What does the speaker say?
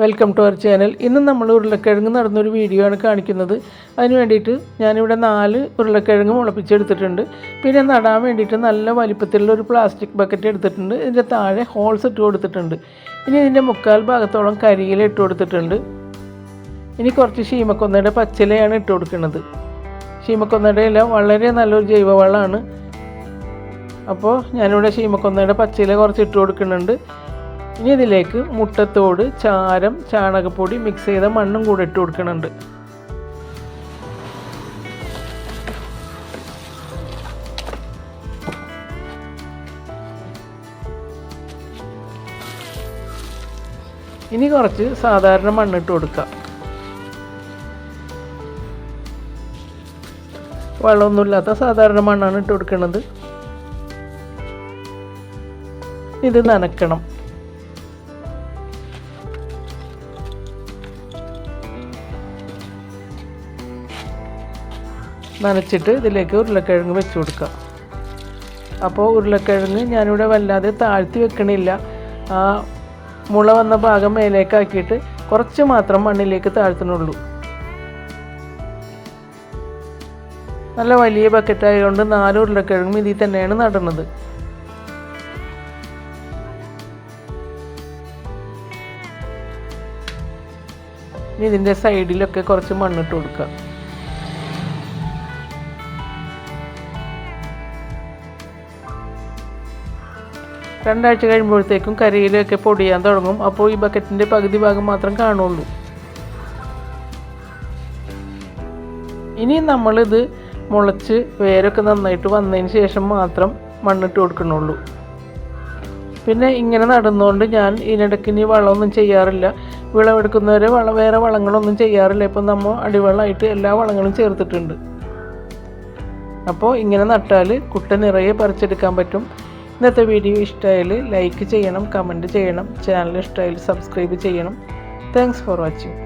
Welcome to our channel ഇന്ന് നമ്മൾ ഉരുളക്കിഴങ്ങ് നടന്നൊരു വീഡിയോ ആണ് കാണിക്കുന്നത്. അതിന് വേണ്ടിയിട്ട് ഞാനിവിടെ നാല് ഉരുളക്കിഴങ്ങ് മുളപ്പിച്ചെടുത്തിട്ടുണ്ട്. പിന്നെ നടാൻ വേണ്ടിയിട്ട് നല്ല വലിപ്പത്തിലുള്ള ഒരു പ്ലാസ്റ്റിക് ബക്കറ്റ് എടുത്തിട്ടുണ്ട്. ഇതിന്റെ താഴെ ഹോൾസ് ഇട്ട് കൊടുത്തിട്ടുണ്ട്. ഇനി ഇതിന്റെ മുക്കാൽ ഭാഗത്തോളം കരിയില ഇട്ട് കൊടുത്തിട്ടുണ്ട്. ഇനി കുറച്ച് ശീമക്കൊന്നയുടെ പച്ചിലയാണ് ഇട്ട് കൊടുക്കുന്നത്. ശീമക്കൊന്നയുടെ ഇല വളരെ നല്ലൊരു ജൈവവളമാണ്. അപ്പോൾ ഞാനിവിടെ ശീമക്കൊന്നയുടെ പച്ചില കുറച്ച് ഇട്ട് കൊടുക്കുന്നുണ്ട്. ഇനി ഇതിലേക്ക് മുട്ടത്തോട് ചാരം ചാണകപ്പൊടി മിക്സ് ചെയ്ത മണ്ണും കൂടെ ഇട്ട് കൊടുക്കുന്നുണ്ട് ഇനി കുറച്ച് സാധാരണ മണ്ണിട്ട് കൊടുക്കാം. വെള്ളമൊന്നുമില്ലാത്ത സാധാരണ മണ്ണാണ് ഇട്ട് കൊടുക്കുന്നത് ഇത് നനക്കണം. നനച്ചിട്ട് ഇതിലേക്ക് ഉരുളക്കിഴങ്ങ് വെച്ച് കൊടുക്കാം അപ്പോൾ ഉരുളക്കിഴങ്ങ് ഞാനിവിടെ വല്ലാതെ താഴ്ത്തി വെക്കണില്ല. ആ മുള വന്ന ഭാഗം മേലേക്കാക്കിയിട്ട് കുറച്ച് മാത്രം മണ്ണിലേക്ക് താഴ്ത്തണുള്ളൂ. നല്ല വലിയ ബക്കറ്റ് ആയതുകൊണ്ട് നാല് ഉരുളക്കിഴങ്ങും ഇതിൽ തന്നെയാണ് നടുന്നത്. ഇതിന്റെ സൈഡിലൊക്കെ കുറച്ച് മണ്ണിട്ട് കൊടുക്കാം രണ്ടാഴ്ച കഴിയുമ്പോഴത്തേക്കും കരയിലൊക്കെ പൊടിയാൻ തുടങ്ങും. അപ്പോൾ ഈ ബക്കറ്റിന്റെ പകുതി ഭാഗം മാത്രം കാണുള്ളൂ. ഇനി നമ്മളിത് മുളച്ച് വേരൊക്കെ നന്നായിട്ട് വന്നതിന് ശേഷം മാത്രം മണ്ണിട്ട് കൊടുക്കണുള്ളൂ പിന്നെ ഇങ്ങനെ നടന്നുകൊണ്ട് ഞാൻ ഇതിനിടയ്ക്ക് ഇനി വളമൊന്നും ചെയ്യാറില്ല. വിളവെടുക്കുന്നവരെ വള വേറെ വളങ്ങളൊന്നും ചെയ്യാറില്ല. ഇപ്പം നമ്മൾ അടിവളമായിട്ട് എല്ലാ വളങ്ങളും ചേർത്തിട്ടുണ്ട്. അപ്പോൾ ഇങ്ങനെ നട്ടാൽ കുട്ട നിറയെ പറിച്ചെടുക്കാൻ പറ്റും. ഇന്നത്തെ വീഡിയോ ഇഷ്ടമായാൽ ലൈക്ക് ചെയ്യണം കമന്റ് ചെയ്യണം ചാനൽ ഇഷ്ടമായാൽ സബ്സ്ക്രൈബ് ചെയ്യണം. Thanks for watching